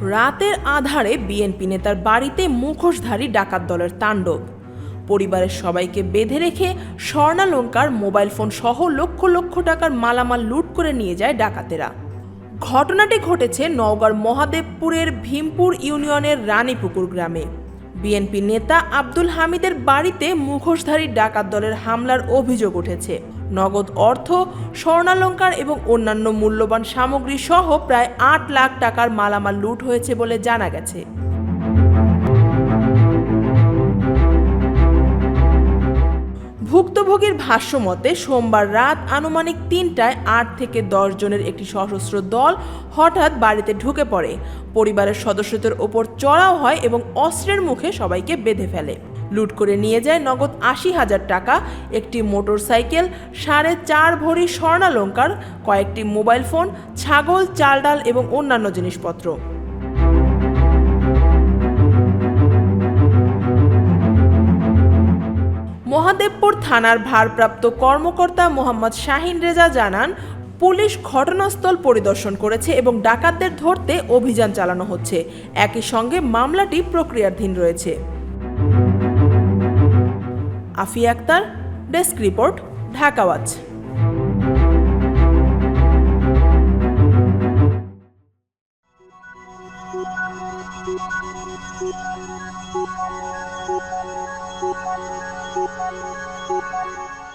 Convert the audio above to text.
রাতের আধারে বিএনপি নেতার বাড়িতে মুখোশধারী ডাকাত দলের তাণ্ডব। পরিবারের সবাইকে বেঁধে রেখে স্বর্ণালঙ্কার, মোবাইল ফোন সহ লক্ষ লক্ষ টাকার মালামাল লুট করে নিয়ে যায় ডাকাতেরা। ঘটনাটি ঘটেছে নওগাঁর মহাদেবপুরের ভীমপুর ইউনিয়নের রানীপুকুর গ্রামে। বিএনপি নেতা আব্দুল হামিদের বাড়িতে মুখোশধারী ডাকাত দলের হামলার অভিযোগ উঠেছে। নগদ অর্থ, স্বর্ণালঙ্কার এবং অন্যান্য মূল্যবান সামগ্রী সহ প্রায় আট লাখ টাকার মালামাল লুট হয়েছে বলে জানা গেছে। ভুক্তভোগীর ভাষ্য মতে, সোমবার রাত আনুমানিক তিনটায় আট থেকে দশ জনের একটি সশস্ত্র দল হঠাৎ বাড়িতে ঢুকে পড়ে। পরিবারের সদস্যদের ওপর চড়াও হয় এবং অস্ত্রের মুখে সবাইকে বেঁধে ফেলে। লুট করে নিয়ে যায় নগদ আশি হাজার টাকা, একটি মোটরসাইকেল, সাড়ে চার ভরি স্বর্ণালঙ্কার, কয়েকটি মোবাইল ফোন, ছাগল, চাল ডাল এবং অন্যান্য জিনিসপত্র। মহাদেবপুর থানার ভারপ্রাপ্ত কর্মকর্তা মোহাম্মদ শাহিন রেজা জানান, পুলিশ ঘটনাস্থল পরিদর্শন করেছে এবং ডাকাতদের ধরতে অভিযান চালানো হচ্ছে একই সঙ্গে মামলাটি প্রক্রিয়াধীন রয়েছে Afia Akter, desk report, Dhaka watch Thank you. Thank you.